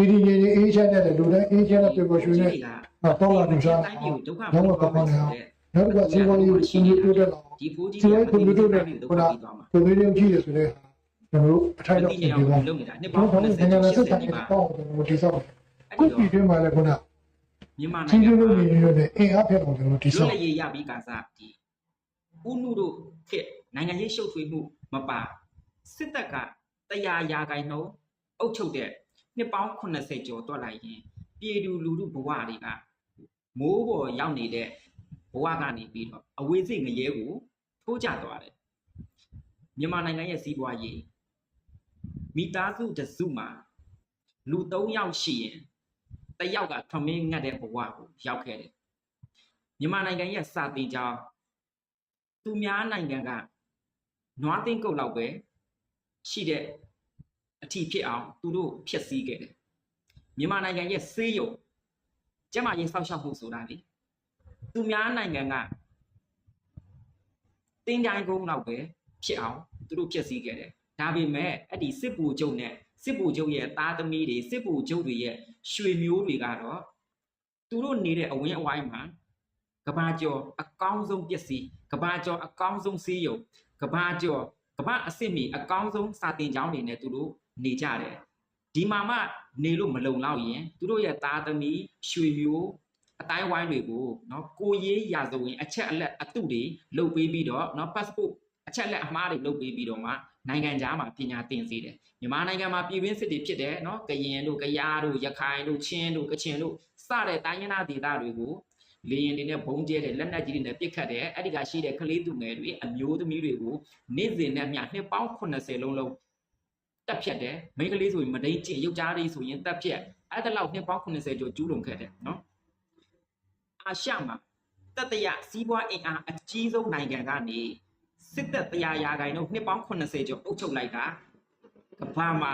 ဒီဒီငြိမ်ငြိမ်အေးချမ်းတဲ့လူတိုင်းအေးချမ်းတဲ့ပျော်ပျော်ရွှင်နဲ့ဟာတော့လာနေစားတိုင်းပြည်ကိုဒုက္ခတော့တော့ကောင်းတယ်နောက်တစ်ခါစီးပွားရေးရှင်ကြီးတိုးတက်လာအောင်ဒီဖိုးကြီးစီးပွားရေးဖွံ့ဖြိုးတိုးတက်ဒုခုက္ခနပြီးသွားမှာကိုလေးလေးကြည့်ရဆိုတဲ့ကျွန်တော်တို့အထိုက်တော့ဒီပြင်နေပြရာပါကိုလုပ်နေတာနှစ်ဘာပေါင်းလို့90နိုင်ငံရေး60ဆက်ဆံဒီရေးမှာတော့ကျွန်တော်ဒီဆောက်အဲ့ခုဒီပြည်တွင်းမှာလည်းခုနမြန်မာချင်းနိုင်ငံချင်းမှာလို့နေရတဲ့အင်အားဖက်အောင်ကျွန်တော်ဒီလွဆောတ်က်လပ်ရေးရပြီးကစားဒီဦးနုတို့ခက်နိုင်ငံရေးရှုပ်ထွေးမှုမပါစစ်တပ်ကတရားရာခိုင်နှုန်းအုပ်ချုပ်တဲ့ နှစ်ပေါင်း80ကျော်တွက်လိုက်ရင်ပြည်သူလူထုဘဝတွေကမိုးပေါ်ရောက်နေတဲ့ဘဝကနေပြီးတော့အဝေးစိတ်ငရဲကိုထိုးကျသွားတယ်မြန်မာနိုင်ငံရဲ့စီးပွားရေးမိသားစုတစ်စုမှာလူ3ယောက်ရှိရင်တစ်ယောက်ကထမင်းငတ်တဲ့ဘဝကိုရောက်ခဲ့တယ်မြန်မာနိုင်ငံရဲ့စာတင်ကြောင်းသူများနိုင်ငံကနွားသိန်းကုတ်လောက်ပဲရှိတဲ့ အထီဖြစ်အောင်သူတို့ဖျက်ဆီးခဲ့တယ်မြန်မာနိုင်ငံရဲ့ဆေးရုံကျန်းမာရေးစောင့်ရှောက်မှုဆိုတာလေသူများနိုင်ငံကတင်းကြိုင်ကုန်းလောက်ပဲဖြစ်အောင်သူတို့ဖျက်ဆီးခဲ့တယ်ဒါပေမဲ့အဲ့ဒီစစ်ပူချုပ်နဲ့စစ်ပူချုပ်ရဲ့သားသမီးတွေစစ်ပူချုပ်တွေရဲ့ရွှေမျိုးတွေကတော့သူတို့နေတဲ့အဝင်းအဝိုင်းမှာကဘာကျော်အကောင်းဆုံးပစ္စည်းကဘာကျော်အကောင်းဆုံးစီးရုံကဘာကျော် ကမ္ဘာအစ်စ်မီအကောင်းဆုံးစာသင်ကျောင်းတွေနဲ့သူတို့နေကြတယ်ဒီမှာမှနေလို့မလုံလောက်ရင်သူတို့ရဲ့သားသမီးရွှေမျိုးအတိုင်းဝိုင်းတွေကိုနော်ကိုရေးရာဇဝင်အချက်အလက်အတုတွေလုတ်ပေးပြီးတော့နော် passport အချက်လက်အမှားတွေလုတ်ပေးပြီးတော့မှနိုင်ငံသားမှာပညာသင်စေတယ်မြန်မာနိုင်ငံမှာပြည်ပင်းစစ်တွေဖြစ်တယ်နော်ကရင်တို့ကယားတို့ရခိုင်တို့ချင်းတို့ကချင်တို့စတဲ့တိုင်းရင်းသားဒေသတွေကို လေရင်တွေနဲ့ဘုံကျဲတယ်လက်နက်ကြီးတွေနဲ့ပစ်ခတ်တယ်အဲ့ဒီကရှိတဲ့ကလေးသူငယ်တွေအမျိုးသမီးတွေကိုနေ့စဉ်နဲ့မျှနှစ်ပေါင်း80လုံးလုံးတက်ဖြတ်တယ်မိန်းကလေးဆိုရင်မဒိန်ကျင့်ယောက်ျားလေးဆိုရင်တက်ဖြတ်အဲ့ဒါလောက်နှစ်ပေါင်း80ကျော်ကျူးလွန်ခဲ့တယ်နော်အာရှမှာတတရစီးပွားအင်အားအကြီးဆုံးနိုင်ငံကနေစစ်တပ်တရားရာဂိုင်တို့နှစ်ပေါင်း80ကျော်အုပ်ချုပ်လိုက်တာကမ္ဘာမှာ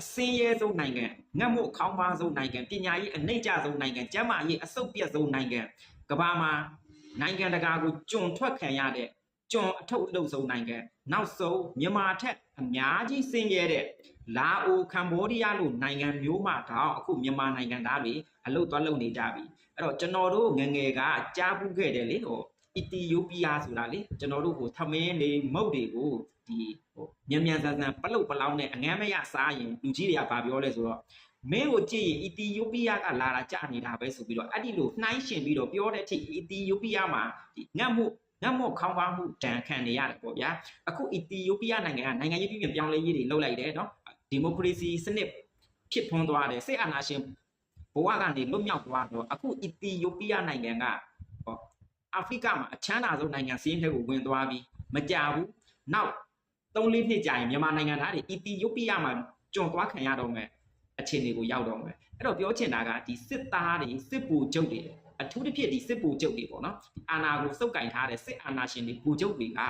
အစင်းရဲဆုံးနိုင်ငံငတ်မှုအခေါင်းပါဆုံးနိုင်ငံပညာရေးအနှိမ့်ကျဆုံးနိုင်ငံကျန်းမာရေးအဆုတ်ပြတ်ဆုံးနိုင်ငံကမ္ဘာမှာနိုင်ငံတကာကိုကျွံထွက်ခံရတဲ့ကျွံအထုပ်အလုပ်ဆုံးနိုင်ငံနောက်ဆုံးမြန်မာထက်အများကြီးဆင်းရဲတဲ့လာအိုကမ္ဘောဒီးယားလိုနိုင်ငံမျိုးမှတော့အခုမြန်မာနိုင်ငံသားတွေအလုပ်သွားလုပ်နေကြပြီအဲ့တော့ကျွန်တော်တို့ငယ်ငယ်ကကြားပူးခဲ့တယ်လေဟိုအီသီယိုးပီးယားဆိုတာလေကျွန်တော်တို့ဟိုထမင်းလေးမုတ်တွေကိုဒီဟို မြန်မြန်ဆန်ဆန်ပလုတ်ပလောင်းနဲ့အငမ်းမရစားရင်လူကြီးတွေကဗာပြောလဲဆိုတော့မင်းကိုကြည့်ရင်အီသီယိုးပီးယားကလာတာကြာနေတာပဲဆိုပြီးတော့အဲ့ဒီလိုနှိုင်းရှင်ပြီးတော့ပြောတဲ့အထိအီသီယိုးပီးယားမှာဒီငတ်မှုငတ်မှုခေါင်းပါမှုတန်ခံနေရတယ်ပေါ့ဗျာအခုအီသီယိုးပီးယားနိုင်ငံကနိုင်ငံရေးပြည်ပြင်ပြောင်းလဲရေးတွေလုပ်လိုက်တယ်နော်ဒီမိုကရေစီစနစ်ဖြစ်ထွန်းသွားတယ်စစ်အာဏာရှင်ဘဝကနေလွတ်မြောက်သွားတော့အခုအီသီယိုးပီးယားနိုင်ငံကဟောအာဖရိကမှာအချမ်းသာဆုံးနိုင်ငံစီးရင်တဲ့ကိုဝင်သွားပြီးမကြဘူးနောက် 3-4နှစ်ကြာရင်မြန်မာနိုင်ငံသားတွေအီသီယိုးပီးယားမှာကျွံသွားခံရတော့မယ်အခြေအနေကိုရောက်တော့မယ်အဲ့တော့ပြောချင်တာကဒီစစ်သားတွေစစ်ပူချုပ်တွေအထူးသဖြင့်ဒီစစ်ပူချုပ်တွေပေါ့နော်ဒီအာဏာကိုစုပ်ကင်ထားတဲ့စစ်အာဏာရှင်တွေပူချုပ်တွေက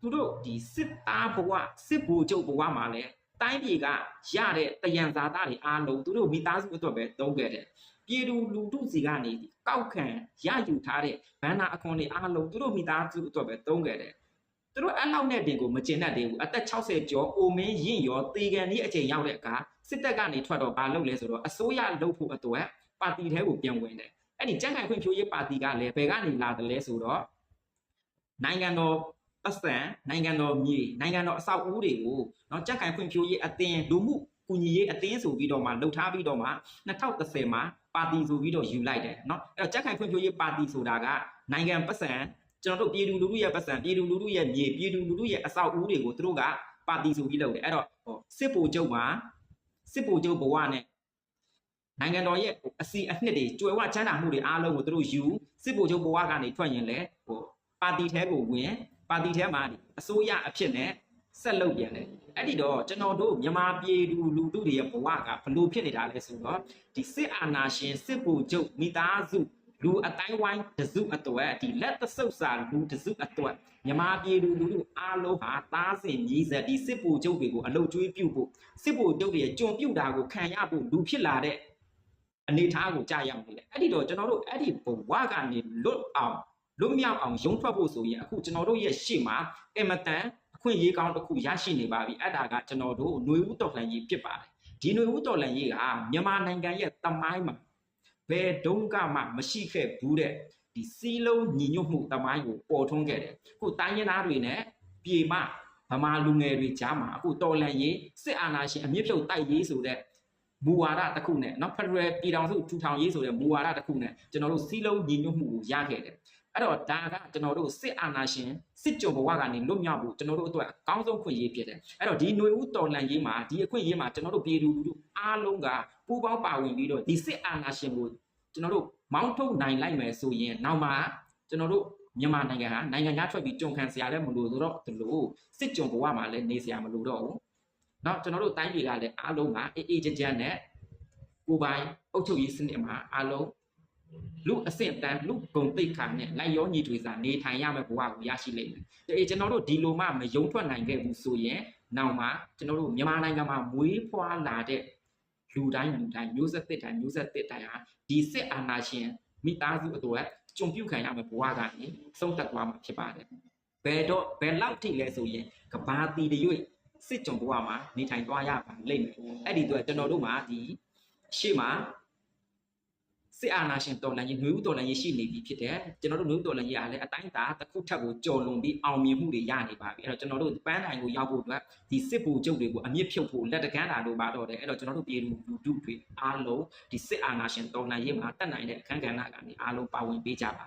သူတို့ဒီစစ်သားဘဝစစ်ပူချုပ်ဘဝမှာလည်းတိုင်းပြည်ကရတဲ့တယံဇာတာတွေအားလုံးသူတို့မိသားစုအတွက်ပဲသုံးခဲ့တယ်ပြည်သူလူထုစီကနေဒီကောက်ခံရယူထားတဲ့ဘန္နာအခွန်တွေအားလုံးသူတို့မိသားစုအတွက်ပဲသုံးခဲ့တယ် သူတို့အဲ့လောက်နဲ့တင်ကိုမကျင်တတ်သေးဘူးအသက်60ကျော်အိုမင်းရင့်ရောတေကန်ဒီအချိန်ရောက်တဲ့အခါ စစ်တပ်ကနေထွက်တော့ဘာလုပ်လဲဆိုတော့အစိုးရလုပ်ဖို့အတွက်ပါတီထဲကိုပြန်ဝင်တယ်အဲ့ဒီကြံ့ခိုင်ခွင့်ဖြိုးရေးပါတီကလည်းဘယ်ကနေလာတယ်လဲဆိုတော့နိုင်ငံတော်ပတ်စံနိုင်ငံတော်မြေနိုင်ငံတော်အဆောက်အဦတွေကိုเนาะကြံ့ခိုင်ခွင့်ဖြိုးရေးအသင်းလူမှုကူညီရေးအသင်းဆိုပြီးတော့မှလှုပ်ထားပြီးတော့မှ2010မှာပါတီဆိုပြီးတော့ယူလိုက်တယ်เนาะအဲ့တော့ကြံ့ခိုင်ခွင့်ဖြိုးရေးပါတီဆိုတာကနိုင်ငံပတ်စံ ကျွန်တော်တို့ပြည်သူလူထုရဲ့ပတ်စံပြည်သူလူထုရဲ့မြေပြည်သူလူထုရဲ့အဆောက်အဦတွေကိုသူတို့ကပါတီဆိုပြီးလုပ်တယ်အဲ့တော့ဟိုစစ်ဗိုလ်ချုပ်မှာစစ်ပူချုပ်ဘဝနဲ့နိုင်ငံတော်ရဲ့အစီအနှစ်တွေကြွယ်ဝချမ်းသာမှုတွေအားလုံးကိုသူတို့ယူစစ်ပူချုပ်ဘဝကနေထွက်ရင်လေဟိုပါတီထဲကိုဝင်ပါတီထဲမှာအစိုးရအဖြစ်နဲ့ဆက်လုပ်ပြန်တယ်အဲ့ဒီတော့ကျွန်တော်တို့မြန်မာပြည်သူလူထုတွေရဲ့ဘဝကဘလို့ဖြစ်နေတာလဲဆိုတော့ဒီစစ်အာဏာရှင်စစ်ပူချုပ်မိသားစု လူအတိုင်းဝိုင်းတစုအတွက်ဒီလက်သဆုပ်စာလူတစုအတွက်မြန်မာပြည်သူလူထုအားလုံးဟာသားစဉ်ညီးဆက်ဒီစစ်ပူချုပ်တွေကိုအလုတ်ကျွေးပြုတ်ဖို့ စစ်ဗိုလ်ချုပ်တွေကြုံပြုတ်တာကိုခံရဖို့လူဖြစ်လာတဲ့အနေအထားကိုကြာရောက်နေတယ်အဲ့ဒီတော့ကျွန်တော်တို့အဲ့ဒီဘဝကနေလွတ်အောင်လွတ်မြောက်အောင်ရုံထွက်ဖို့ဆိုရင်အခုကျွန်တော်တို့ရဲ့ရှေ့မှာအင်မတန်အခွင့်အရေးကောင်းတစ်ခုရရှိနေပါပြီအဲ့ဒါကကျွန်တော်တို့ຫນွေဦးတော်လှန်ရေးဖြစ်ပါတယ်ဒီ ဒီຫນွေဦးတော်လန်ရေးကမြန်မာနိုင်ငံရဲ့တမိုင်းမှာ ဘယ်ဒုံကမှမရှိခဲ့ဘူးတဲ့ဒီစီးလုံးညီညွတ်မှုတမိုင်းကိုပေါ်ထွန်းခဲ့တယ်အခုတိုင်းရင်းသားတွေနဲ့ပြေမဗမာလူငယ်တွေကြားမှာအခုတော်လန်ရေးစစ်အာဏာရှင်အမြင့်ဖြုတ်တိုက်ရေးဆိုတဲ့မူဝါဒတစ်ခုနဲ့နော်ဖက်ဒရယ်ပြည်ထောင်စုထူထောင်ရေးဆိုတဲ့မူဝါဒတစ်ခုနဲ့ကျွန်တော်တို့စီးလုံးညီညွတ်မှုကိုရခဲ့တယ်အဲ့တော့ဒါကကျွန်တော်တို့စစ်အာဏာရှင်စစ်ကြုံဘဝကနေလွတ်မြောက်ဖို့ကျွန်တော်တို့အတွက်အကောင်းဆုံးခွင့်ရေးဖြစ်တယ်အဲ့တော့ဒီຫນွေဦးတော်လန်ရေးမှာဒီအခွင့်ရေးမှာကျွန်တော်တို့ပြည်သူလူထုအားလုံးက ပူပေါင်းပါဝင်ပြီးတော့ဒီစစ်အာဏာရှင်ကိုကျွန်တော်တို့မောင်းထုတ်နိုင်လိုက်မယ်ဆိုရင်နောက်မှာကျွန်တော်တို့မြန်မာနိုင်ငံဟာနိုင်ငံခြားထွက်ပြီးကြုံခံစရာလည်းမလိုတော့တလို့စစ်ကြုံဘဝမှာလည်းနေစရာမလိုတော့ဘူး။နောက်ကျွန်တော်တို့တိုင်းပြည်ကလည်းအားလုံးကအေးအေးချမ်းချမ်းနဲ့ကိုပိုင်အုပ်ချုပ်ရေးစနစ်မှာအားလုံးလူအဆင့်အတန်းလူဂုံသိက္ခာနဲ့လိုက်ရောညီတွေစာနေထိုင်ရမယ့်ဘဝကိုရရှိလိမ့်မယ်။ဒါကျွန်တော်တို့ဒီလိုမှမယုံထွက်နိုင်ခဲ့ဘူးဆိုရင်နောက်မှကျွန်တော်တို့မြန်မာနိုင်ငံမှာမွေးဖွားလာတဲ့ လူတိုင်းလူတိုင်းမျိုးဆက်တစ်တိုင်းမျိုးဆက်တစ်တိုင်းဟာဒီစစ်အာဏာရှင်မိသားစုအတွက်ကြုံပြုတ်ခံရမယ့်ဘဝကနေဆုံးသက်သွားမှာဖြစ်ပါတယ်။ဘယ်တော့ဘယ်လောက်ထိလဲဆိုရင်ကဘာတီတရွေ့စစ်ကြုံဘဝမှာနေထိုင်သွားရပါလိမ့်မယ်။အဲ့ဒီအတွက်ကျွန်တော်တို့မှာဒီရှေ့မှာ စစ်အာဏာရှင်တော်လှန်ရေးနှွေဦးတော်လှန်ရေးရှိနေပြီဖြစ်တယ်ကျွန်တော်တို့နှွေဦးတော်လှန်ရေးကလည်းအတိုင်းအတာတစ်ခုထပ်ကိုကြော်လွန်ပြီးအောင်မြင်မှုတွေရနေပါပြီအဲ့တော့ကျွန်တော်တို့ပန်းတိုင်ကိုရောက်ဖို့အတွက်ဒီစစ်ဗိုလ်ချုပ်တွေကိုအမြင့်ဖြုတ်ဖို့လက်တကမ်းတာလို့ပါတော့တယ်အဲ့တော့ကျွန်တော်တို့ပြည်သူလူထုတွေအားလုံးဒီစစ်အာဏာရှင်တော်လှန်ရေးမှာတက်နိုင်တဲ့အခမ်းကဏ္ဍကနေအားလုံးပါဝင်ပေးကြပါ